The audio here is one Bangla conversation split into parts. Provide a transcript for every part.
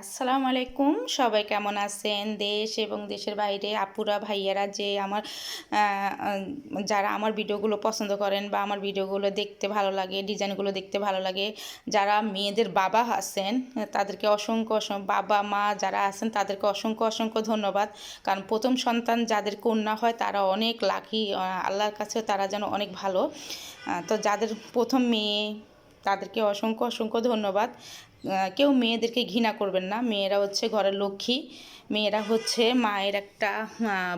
আসসালামু আলাইকুম। সবাই কেমন আছেন? দেশ এবং দেশের বাইরে আপুরা, ভাইয়ারা যে আমার যারা আমার ভিডিওগুলো পছন্দ করেন বা আমার ভিডিওগুলো দেখতে ভালো লাগে, ডিজাইনগুলো দেখতে ভালো লাগে, যারা মেয়েদের বাবা আছেন, তাদেরকে অসংখ্য অসংখ্য, বাবা, মা যারা আছেন, তাদেরকে অসংখ্য অসংখ্য ধন্যবাদ। কারণ প্রথম সন্তান যাদের কন্যা হয়, তারা অনেক লাকি আল্লাহর কাছেও তারা যেন অনেক ভালো। তো যাদের প্রথম মেয়ে, তাদেরকে অসংখ্য অসংখ্য ধন্যবাদ। কেউ মেয়েদেরকে ঘৃণা করবেন না। মেয়েরা হচ্ছে ঘরের লক্ষ্মী। মেয়েরা হচ্ছে মায়ের একটা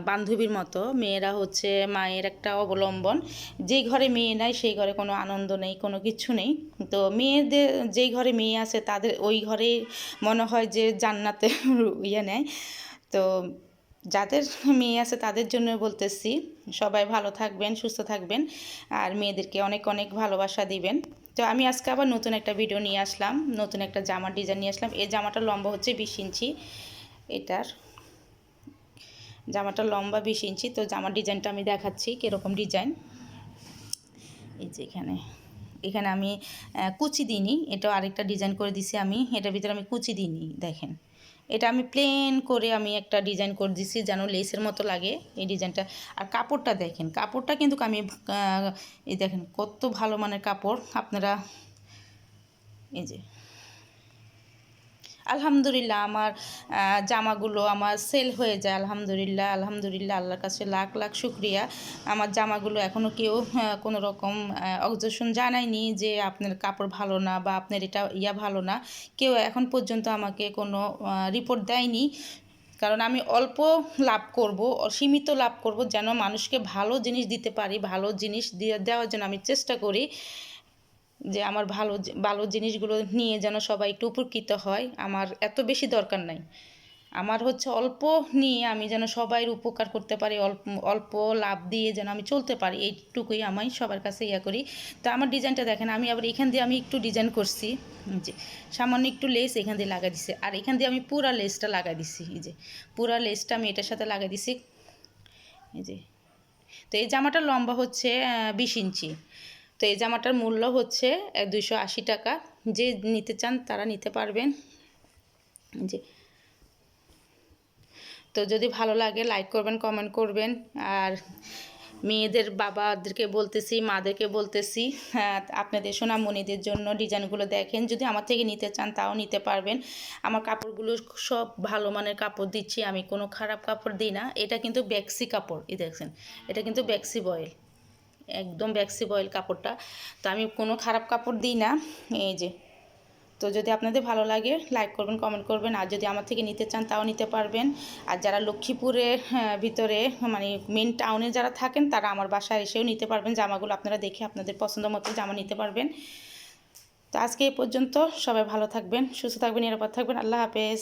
বান্ধবীর মতো। মেয়েরা হচ্ছে মায়ের একটা অবলম্বন। যেই ঘরে মেয়ে নাই, সেই ঘরে কোনো আনন্দ নেই, কোনো কিছু নেই। তো মেয়েদের, যেই ঘরে মেয়ে আছে, তাদের ওই ঘরে মনে হয় যে জান্নাতে ইয়ে নেয়। তো যাদের মেয়ে আছে তাদের জন্য বলতেছি, সবাই ভালো থাকবেন, সুস্থ থাকবেন, আর মেয়েদেরকে অনেক অনেক ভালোবাসা দিবেন। তো আমি আজকে আবার নতুন একটা ভিডিও নিয়ে আসলাম, নতুন একটা জামার ডিজাইন নিয়ে আসলাম। এই জামাটা লম্বা হচ্ছে বিশ ইঞ্চি, এটার জামাটা লম্বা বিশ ইঞ্চি। তো জামার ডিজাইনটা আমি দেখাচ্ছি, কীরকম ডিজাইন এই যে এখানে এখানে আমি কুচি দিইনি এটা আরেকটা ডিজাইন করে দিছি আমি, এটার ভিতরে আমি কুচি দিইনি, দেখেন। এটা আমি প্লেন করে আমি একটা ডিজাইন করে দিছি, যেন লেসের মতো লাগে এই ডিজাইনটা আর কাপড়টা দেখেন, কাপড়টা কিন্তু আমি এই দেখেন কত ভালো মানের কাপড়। আপনারা, এই যে আলহামদুলিল্লাহ আমার জামাগুলো আমার সেল হয়ে যায়, আলহামদুলিল্লাহ আলহামদুলিল্লাহ, আল্লাহর কাছে লাখ লাখ শুক্রিয়া। আমার জামাগুলো এখনও কেউ কোনো রকম অবজেকশন জানায়নি যে আপনার কাপড় ভালো না বা আপনার এটা ইয়া ভালো না। কেউ এখন পর্যন্ত আমাকে কোনো রিপোর্ট দেয়নি। কারণ আমি অল্প লাভ করব, সীমিত লাভ করব যেন মানুষকে ভালো জিনিস দিতে পারি, ভালো জিনিস দিয়ে দেওয়ার জন্য আমি চেষ্টা করি। যে আমার ভালো ভালো জিনিসগুলো নিয়ে যেন সবাই একটু উপকৃত হয়, আমার এত বেশি দরকার নাই। আমার হচ্ছে অল্প নিয়ে আমি যেন সবাই উপকার করতে পারি, অল্প অল্প লাভ দিয়ে যেন আমি চলতে পারি, এইটুকুই আমি সবার কাছে ইয়া করি। তো আমার ডিজাইনটা দেখেন, আমি আবার এখান দিয়ে আমি একটু ডিজাইন করছি যে সামান্য একটু লেস এখান দিয়ে লাগাই দিছি, আর এখান দিয়ে আমি পুরা লেসটা লাগাই দিছি, এই যে পুরা লেসটা আমি এটার সাথে লাগাই দিছি, এই যে। তো এই জামাটা লম্বা হচ্ছে বিশ ইঞ্চি। তো এই জামাটার মূল্য হচ্ছে দুইশো আশি টাকা। যে নিতে চান তারা নিতে পারবেন। যে তো যদি ভালো লাগে, লাইক করবেন, কমেন্ট করবেন। আর মেয়েদের বাবাদেরকে বলতেছি, মাদেরকে বলতেছি হ্যাঁ আপনাদের সোনামণিদের জন্য ডিজাইনগুলো দেখেন। যদি আমার থেকে নিতে চান, তাও নিতে পারবেন। আমার কাপড়গুলো সব ভালো মানের কাপড় দিচ্ছি। আমি কোনো খারাপ কাপড় দিই না। এটা কিন্তু ব্যাক্সি কাপড়, এই দেখছেন। এটা কিন্তু ব্যাক্সি বয়েল। একদম ব্যাক্সি বয়েল কাপড়টা। তো আমি কোনো খারাপ কাপড় দিই না। এই যে। তো যদি আপনাদের ভালো লাগে লাইক করবেন কমেন্ট করবেন। আর যদি আমার থেকে নিতে চান তাও নিতে পারবেন। আর যারা লক্ষ্মীপুরের হ্যাঁ, ভিতরে মানে মেন টাউনে যারা থাকেন তারা আমার বাসায় এসেও নিতে পারবেন। জামাগুলো আপনারা দেখে আপনাদের পছন্দ মতো জামা নিতে পারবেন। তো আজকে এই পর্যন্ত সবাই ভালো থাকবেন সুস্থ থাকবেন নিরাপদ থাকবেন। আল্লাহ হাফেজ।